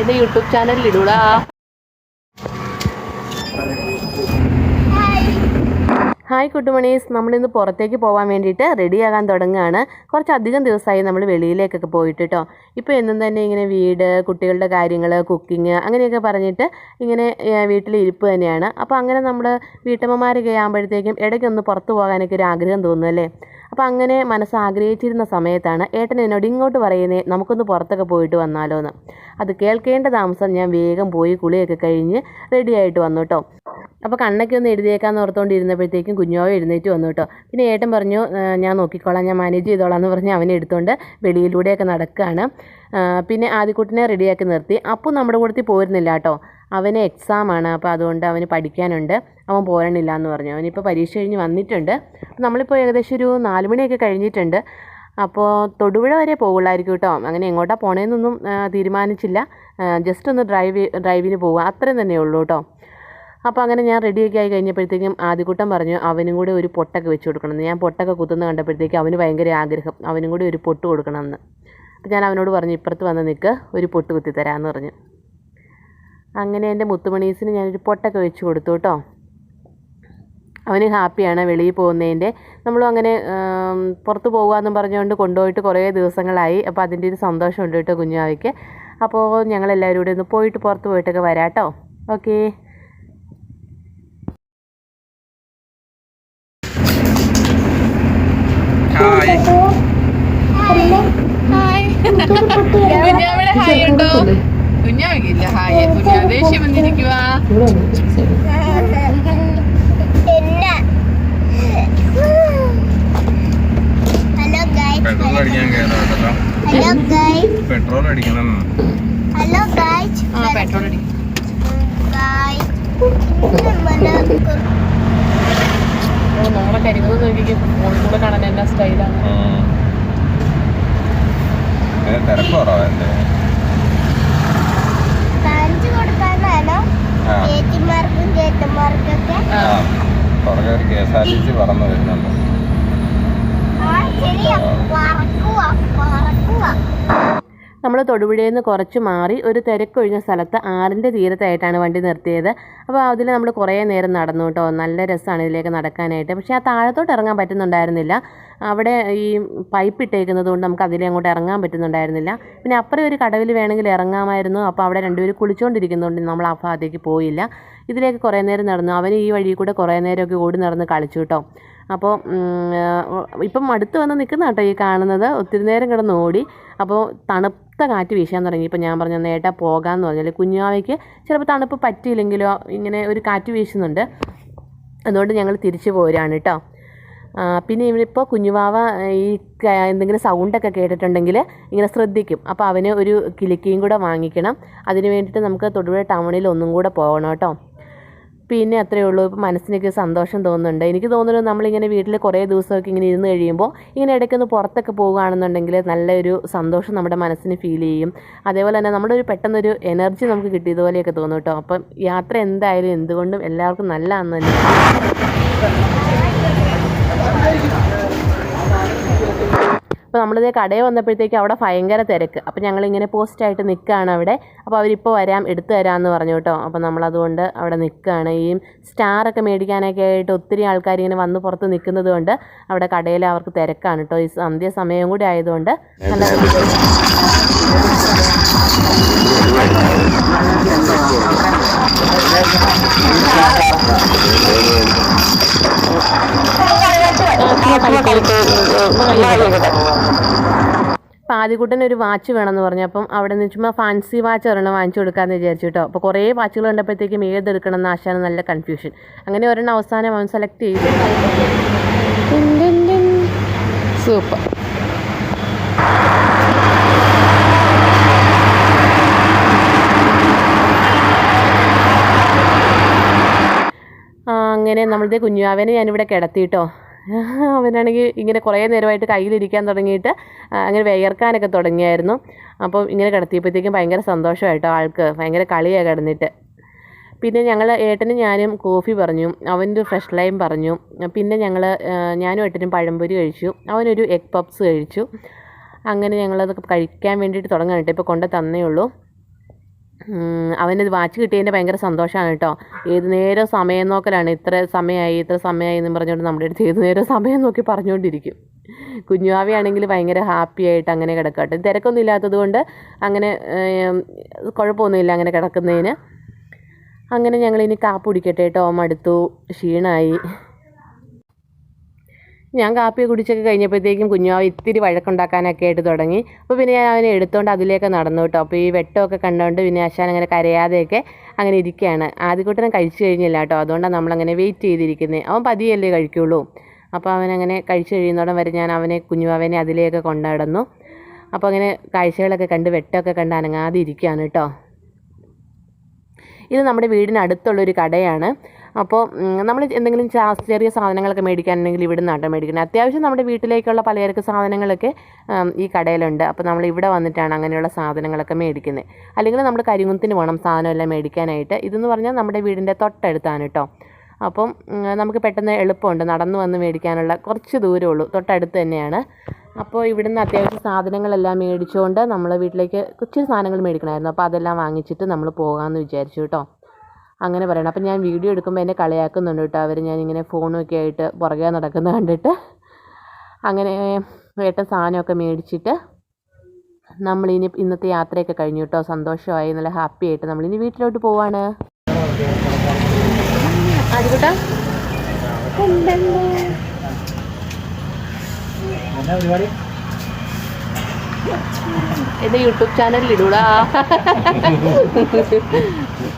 എന്റെ യൂട്യൂബ് ചാനലിൽ ഇടൂടാ. ഹായ് കുട്ടുമണീസ് നമ്മളിന്ന് പുറത്തേക്ക് പോകാൻ വേണ്ടിയിട്ട് റെഡിയാകാൻ തുടങ്ങുകയാണ്. കുറച്ചധികം ദിവസമായി നമ്മൾ വെളിയിലേക്കൊക്കെ പോയിട്ട് കേട്ടോ ഇപ്പോൾ എന്നും തന്നെ ഇങ്ങനെ വീട് കുട്ടികളുടെ കാര്യങ്ങൾ കുക്കിംഗ് അങ്ങനെയൊക്കെ പറഞ്ഞിട്ട് ഇങ്ങനെ വീട്ടിലിരിപ്പ് തന്നെയാണ്. അപ്പോൾ അങ്ങനെ നമ്മൾ വീട്ടമ്മമാരൊക്കെ ആകുമ്പോഴത്തേക്കും ഇടയ്ക്കൊന്ന് പുറത്ത് പോകാനൊക്കെ ഒരു ആഗ്രഹം തോന്നും അല്ലേ? അപ്പോൾ അങ്ങനെ മനസ്സ് ആഗ്രഹിച്ചിരുന്ന സമയത്താണ് ഏട്ടൻ എന്നോട് ഇങ്ങോട്ട് പറയുന്നേ നമുക്കൊന്ന് പുറത്തൊക്കെ പോയിട്ട് വന്നാലോ എന്ന് അത് കേൾക്കേണ്ട താമസം ഞാൻ വേഗം പോയി കുളിയൊക്കെ കഴിഞ്ഞ് റെഡിയായിട്ട് വന്നു കേട്ടോ അപ്പോൾ കണ്ണൊക്കെ ഒന്ന് എഴുതിയേക്കാന്ന് ഓർത്തുകൊണ്ടിരുന്നപ്പോഴത്തേക്കും കുഞ്ഞോ എഴുന്നേറ്റ് വന്നു കേട്ടോ പിന്നെ ഏട്ടൻ പറഞ്ഞു ഞാൻ നോക്കിക്കോളാം ഞാൻ മാനേജ് ചെയ്തോളാം എന്ന് പറഞ്ഞ് അവനെ എടുത്തുകൊണ്ട് വെളിയിലൂടെയൊക്കെ നടക്കുകയാണ് പിന്നെ ആദ്യക്കുട്ടിനെ റെഡിയാക്കി നിർത്തി. അപ്പോൾ നമ്മുടെ കൂടത്തിൽ പോരുന്നില്ല കേട്ടോ അവന് എക്സാമാണ് അപ്പോൾ അതുകൊണ്ട് അവന് പഠിക്കാനുണ്ട്. അവൻ പോരണില്ല എന്ന് പറഞ്ഞു. അവനിപ്പോൾ പരീക്ഷ കഴിഞ്ഞ് വന്നിട്ടുണ്ട്. നമ്മളിപ്പോൾ ഏകദേശം ഒരു നാല് മണിയൊക്കെ കഴിഞ്ഞിട്ടുണ്ട്. അപ്പോൾ തൊടുപുഴ വരെ പോകുള്ളായിരിക്കും കേട്ടോ. അങ്ങനെ എങ്ങോട്ടാ പോണേന്നൊന്നും തീരുമാനിച്ചില്ല. ജസ്റ്റ് ഒന്ന് ഡ്രൈവ് ഡ്രൈവിന് പോവുക അത്രയും തന്നെ ഉള്ളൂ കേട്ടോ. അപ്പോൾ അങ്ങനെ ഞാൻ റെഡിയൊക്കെ ആയി കഴിഞ്ഞപ്പോഴത്തേക്കും ആദ്യകൂട്ടം പറഞ്ഞു അവനും കൂടി ഒരു പൊട്ടൊക്കെ വെച്ച് കൊടുക്കണമെന്ന്. ഞാൻ പൊട്ടൊക്കെ കുത്തുന്ന കണ്ടപ്പോഴത്തേക്കും അവന് ഭയങ്കര ആഗ്രഹം. അവനും കൂടി ഒരു പൊട്ട് കൊടുക്കണമെന്ന്. അപ്പോൾ ഞാൻ അവനോട് പറഞ്ഞു ഇപ്പുറത്ത് വന്ന് നിൽക്ക്. ഒരു പൊട്ട് കുത്തി തരാമെന്ന് പറഞ്ഞു. അങ്ങനെ എന്റെ മുത്തുമണീസിന് ഞാനൊരു പൊട്ടൊക്കെ വെച്ച് കൊടുത്തു കേട്ടോ. അവന് ഹാപ്പിയാണ് വെളിയിൽ പോകുന്നതിന്റെ. നമ്മളും അങ്ങനെ പുറത്ത് പോകുകയെന്നും പറഞ്ഞുകൊണ്ട് കൊണ്ടുപോയിട്ട് കുറേ ദിവസങ്ങളായി. അപ്പോൾ അതിന്റെ ഒരു സന്തോഷമുണ്ട് കേട്ടോ കുഞ്ഞാവയ്ക്ക്. അപ്പോൾ ഞങ്ങളെല്ലാവരും കൂടെ ഒന്ന് പോയിട്ട് പുറത്ത് പോയിട്ടൊക്കെ വരാം കേട്ടോ. ഓക്കേ. ഹായ്. ഹായ്. ഹായ് ഉണ്ടോ? കുഞ്ഞാവില്ല ഹായ് കുഞ്ഞാ ദേഷ്യം വന്നിരിക്കുക ഹലോ ഗൈസ് പെട്രോൾ അടിക്കാൻ കേട്ടോ ഹലോ ഗൈസ് പെട്രോൾ അടിക്കണം. ഹലോ ഗൈസ് ആ പെട്രോൾ അടി. ഗൈസ് നമ്മൾ ഓ നമ്മളെ കരിക്കുന്നത് നോക്കിക്കും. ഫോണിൽ കൂടെ കാണാൻ എന്നാ സ്റ്റൈലാണ് തിരക്ക് കുറവല്ലേ ചേച്ചിമാർക്കും ചേട്ടന്മാർക്കൊക്കെ. പുറകെ ഒരു K S R T C പറന്ന് വരുന്നുണ്ട്. ശരിയാ. പറക്കുക പറക്കുക നമ്മൾ തൊടുപുഴയിൽ നിന്ന് കുറച്ച് മാറി ഒരു തിരക്കൊഴിഞ്ഞ സ്ഥലത്ത് ആറിന്റെ തീരത്തായിട്ടാണ് വണ്ടി നിർത്തിയത്. അപ്പോൾ അതിൽ നമ്മൾ കുറേ നേരം നടന്നു കേട്ടോ. നല്ല രസമാണ് ഇതിലേക്ക് നടക്കാനായിട്ട്. പക്ഷേ ആ താഴത്തോട്ട് ഇറങ്ങാൻ പറ്റുന്നുണ്ടായിരുന്നില്ല. അവിടെ ഈ പൈപ്പ് ഇട്ടേക്കുന്നത് കൊണ്ട് നമുക്ക് അതിലേ അങ്ങോട്ട് ഇറങ്ങാൻ പറ്റുന്നുണ്ടായിരുന്നില്ല. പിന്നെ അപ്പുറം ഒരു കടവിൽ വേണമെങ്കിൽ ഇറങ്ങാമായിരുന്നു. അപ്പോൾ അവിടെ രണ്ടുപേരും കുളിച്ചുകൊണ്ടിരിക്കുന്നതുകൊണ്ട് നമ്മൾ ആ ഭാഗത്തേക്ക് പോയില്ല. ഇതിലേക്ക് കുറേ നേരം നടന്നു. അവന് ഈ വഴി കൂടെ കുറേ നേരമൊക്കെ ഓടി നടന്ന് കളിച്ചു കേട്ടോ. അപ്പോൾ ഇപ്പം അടുത്ത് വന്ന് നിൽക്കുന്ന കേട്ടോ ഈ കാണുന്നത്. ഒത്തിരി നേരം കിടന്ന് ഓടി. അപ്പോൾ തണുത്ത കാറ്റ് വീശാൻ തുടങ്ങി. ഇപ്പോൾ ഞാൻ പറഞ്ഞു നേട്ടാ പോകാമെന്ന് പറഞ്ഞാൽ കുഞ്ഞാവയ്ക്ക് ചിലപ്പോൾ തണുപ്പ് പറ്റിയില്ലെങ്കിലോ ഇങ്ങനെ ഒരു കാറ്റ് വീശുന്നുണ്ട്. അതുകൊണ്ട് ഞങ്ങൾ തിരിച്ചു പോരാണ് കേട്ടോ. പിന്നെ ഇവനിപ്പോൾ കുഞ്ഞുവാവ ഈ എന്തെങ്കിലും സൗണ്ടൊക്കെ കേട്ടിട്ടുണ്ടെങ്കിൽ ഇങ്ങനെ ശ്രദ്ധിക്കും. അപ്പോൾ അവന് ഒരു കിലിക്കയും കൂടെ വാങ്ങിക്കണം. അതിന് വേണ്ടിയിട്ട് നമുക്ക് തൊടുപുഴ ടൗണിൽ ഒന്നും കൂടെ പോകണം കേട്ടോ. പിന്നെ അത്രയേ ഉള്ളൂ. ഇപ്പോൾ മനസ്സിനൊക്കെ സന്തോഷം തോന്നുന്നുണ്ട്. എനിക്ക് തോന്നുന്നു നമ്മളിങ്ങനെ വീട്ടിൽ കുറേ ദിവസമൊക്കെ ഇങ്ങനെ ഇരുന്ന് കഴിയുമ്പോൾ ഇങ്ങനെ ഇടയ്ക്കൊന്ന് പുറത്തൊക്കെ പോകുകയാണെന്നുണ്ടെങ്കിൽ നല്ലൊരു സന്തോഷം നമ്മുടെ മനസ്സിന് ഫീൽ ചെയ്യും. അതേപോലെ തന്നെ നമ്മുടെ ഒരു പെട്ടെന്നൊരു എനർജി നമുക്ക് കിട്ടിയതുപോലെയൊക്കെ തോന്നും കേട്ടോ. അപ്പം യാത്ര എന്തായാലും എന്തുകൊണ്ടും എല്ലാവർക്കും നല്ലതാണെന്ന് തന്നെ. അപ്പോൾ നമ്മളിത് കടയിൽ വന്നപ്പോഴത്തേക്കും അവിടെ ഭയങ്കര തിരക്ക്. അപ്പോൾ ഞങ്ങളിങ്ങനെ പോസ്റ്റായിട്ട് നിൽക്കുകയാണ് അവിടെ. അപ്പോൾ അവരിപ്പോൾ വരാം എടുത്തു തരാമെന്ന് പറഞ്ഞു കേട്ടോ. അപ്പോൾ നമ്മളതുകൊണ്ട് അവിടെ നിൽക്കുകയാണ് ഈ സ്റ്റാറൊക്കെ മേടിക്കാനൊക്കെ ആയിട്ട് ഒത്തിരി ആൾക്കാർ ഇങ്ങനെ വന്ന് പുറത്ത് നിൽക്കുന്നത് കൊണ്ട് അവിടെ കടയിൽ അവർക്ക് തിരക്കാണ് കേട്ടോ. ഈ സന്ധ്യ സമയം കൂടി ആയതുകൊണ്ട് നല്ല ആദ്യക്കുട്ടന് ഒരു വാച്ച് വേണമെന്ന് പറഞ്ഞു. അപ്പം അവിടെ നിന്ന് ചുമ്മാ ഫാൻസി വാച്ച് ഒരെണ്ണം വാങ്ങിച്ചു കൊടുക്കാമെന്ന് വിചാരിച്ചു കേട്ടോ അപ്പോൾ കുറേ വാച്ചുകൾ കണ്ടപ്പോഴത്തേക്കും ഏതെടുക്കണം എന്ന് ആശാന് നല്ല കൺഫ്യൂഷൻ അങ്ങനെ ഒരെണ്ണം അവസാനം അവൻ സെലക്ട് ചെയ്തു. സൂപ്പർ അങ്ങനെ നമ്മളുടെ കുഞ്ഞുവാവനെ ഞാനിവിടെ കിടത്തിയിട്ടോ അവനാണെങ്കിൽ ഇങ്ങനെ കുറേ നേരമായിട്ട് കയ്യിലിരിക്കാൻ തുടങ്ങിയിട്ട് അങ്ങനെ വിയർക്കാനൊക്കെ തുടങ്ങിയായിരുന്നു. അപ്പോൾ ഇങ്ങനെ കിടത്തിയപ്പോഴത്തേക്കും ഭയങ്കര സന്തോഷമായിട്ടോ ആൾക്ക് ഭയങ്കര കളിയാണ് കിടന്നിട്ട്. പിന്നെ ഞങ്ങൾ ഏട്ടനും ഞാനും കോഫി പറഞ്ഞു അവന്റെ ഫ്രഷ് ലൈം പറഞ്ഞു. പിന്നെ ഞങ്ങൾ ഞാനും ഏട്ടനും പഴംപൊരി കഴിച്ചു അവനൊരു എഗ് പപ്സ് കഴിച്ചു. അങ്ങനെ ഞങ്ങളതൊക്കെ കഴിക്കാൻ വേണ്ടിയിട്ട് തുടങ്ങാനിട്ട് ഇപ്പോൾ കൊണ്ട് തന്നേ ഉള്ളൂ. അവനത് വാച്ച് കിട്ടിയതിന്റെ ഭയങ്കര സന്തോഷമാണ് കേട്ടോ. ഏത് നേരം സമയം നോക്കലാണ് ഇത്ര സമയമായി ഇത്ര സമയമായി എന്ന് പറഞ്ഞുകൊണ്ട് നമ്മുടെ അടുത്ത് ഏത് നേരം സമയം നോക്കി പറഞ്ഞുകൊണ്ടിരിക്കും. കുഞ്ഞുവാവിയാണെങ്കിൽ ഭയങ്കര ഹാപ്പി ആയിട്ട് അങ്ങനെ കിടക്കട്ടെ. തിരക്കൊന്നും ഇല്ലാത്തത് കൊണ്ട് അങ്ങനെ കുഴപ്പമൊന്നുമില്ല അങ്ങനെ കിടക്കുന്നതിന്. അങ്ങനെ ഞങ്ങളിനി കാപ്പ് കുടിക്കട്ടെ കേട്ടോ. മടുത്തു ക്ഷീണമായി ഞാൻ കാപ്പി കുടിച്ചൊക്കെ കഴിഞ്ഞപ്പോഴത്തേക്കും കുഞ്ഞാവ് ഇത്തിരി വഴക്കുണ്ടാക്കാനൊക്കെ ആയിട്ട് തുടങ്ങി. അപ്പോൾ പിന്നെ ഞാൻ അവനെ എടുത്തുകൊണ്ട് അതിലേക്ക് നടന്നു കേട്ടോ. അപ്പോൾ ഈ വെട്ടമൊക്കെ കണ്ടുകൊണ്ട് പിന്നെ അശാൻ അങ്ങനെ കരയാതെയൊക്കെ അങ്ങനെ ഇരിക്കുകയാണ്. ആദ്യക്കൂട്ടനെ കഴിച്ചു കഴിഞ്ഞില്ല കേട്ടോ. അതുകൊണ്ടാണ് നമ്മളങ്ങനെ വെയിറ്റ് ചെയ്തിരിക്കുന്നത് അവൻ പതിയല്ലേ കഴിക്കുള്ളൂ. അപ്പോൾ അവനങ്ങനെ കഴിച്ചു കഴിയുന്നോടം വരെ ഞാൻ അവനെ കുഞ്ഞുവാവനെ അതിലേക്ക് കൊണ്ടുനടന്നു. അപ്പോൾ അങ്ങനെ കാഴ്ചകളൊക്കെ കണ്ട് വെട്ടമൊക്കെ കണ്ട് അനങ്ങാതെ ഇരിക്കുകയാണ് കേട്ടോ. ഇത് നമ്മുടെ വീടിനടുത്തുള്ളൊരു കടയാണ്. അപ്പോൾ നമ്മൾ എന്തെങ്കിലും ചെറിയ സാധനങ്ങളൊക്കെ മേടിക്കാനുണ്ടെങ്കിൽ ഇവിടെ നിന്നാട്ടോ മേടിക്കണം. അത്യാവശ്യം നമ്മുടെ വീട്ടിലേക്കുള്ള പലചരക്ക് സാധനങ്ങളൊക്കെ ഈ കടയിലുണ്ട്. അപ്പോൾ നമ്മൾ ഇവിടെ വന്നിട്ടാണ് അങ്ങനെയുള്ള സാധനങ്ങളൊക്കെ മേടിക്കുന്നത് അല്ലെങ്കിൽ നമ്മൾ കരിങ്കുത്തിന് വേണം സാധനമെല്ലാം മേടിക്കാനായിട്ട്. ഇതെന്ന് പറഞ്ഞാൽ നമ്മുടെ വീടിന്റെ തൊട്ടടുത്താണ് കേട്ടോ അപ്പം നമുക്ക് പെട്ടെന്ന് എളുപ്പമുണ്ട് നടന്നു വന്ന് മേടിക്കാനുള്ള കുറച്ച് ദൂരമേ ഉള്ളൂ. തൊട്ടടുത്ത് തന്നെയാണ്. അപ്പോൾ ഇവിടുന്ന് അത്യാവശ്യം സാധനങ്ങളെല്ലാം മേടിച്ചുകൊണ്ട് നമ്മൾ വീട്ടിലേക്ക് കുറച്ച് സാധനങ്ങൾ മേടിക്കണമായിരുന്നു. അപ്പോൾ അതെല്ലാം വാങ്ങിച്ചിട്ട് നമ്മൾ പോകാമെന്ന് വിചാരിച്ചു കേട്ടോ അങ്ങനെ പറയണം. അപ്പം ഞാൻ വീഡിയോ എടുക്കുമ്പോൾ എന്നെ കളിയാക്കുന്നുണ്ട് കേട്ടോ. അവർ ഞാൻ ഇങ്ങനെ ഫോണൊക്കെ ആയിട്ട് പുറകെ നടക്കുന്നത് കണ്ടിട്ട്. അങ്ങനെ വേട്ട സാധനമൊക്കെ മേടിച്ചിട്ട് നമ്മളിനി ഇന്നത്തെ യാത്രയൊക്കെ കഴിഞ്ഞു കേട്ടോ. സന്തോഷമായി നല്ല ഹാപ്പി ആയിട്ട് നമ്മളിനി വീട്ടിലോട്ട് പോവാണ്. എന്റെ യൂട്യൂബ് ചാനലിൽ ഇടൂടാ.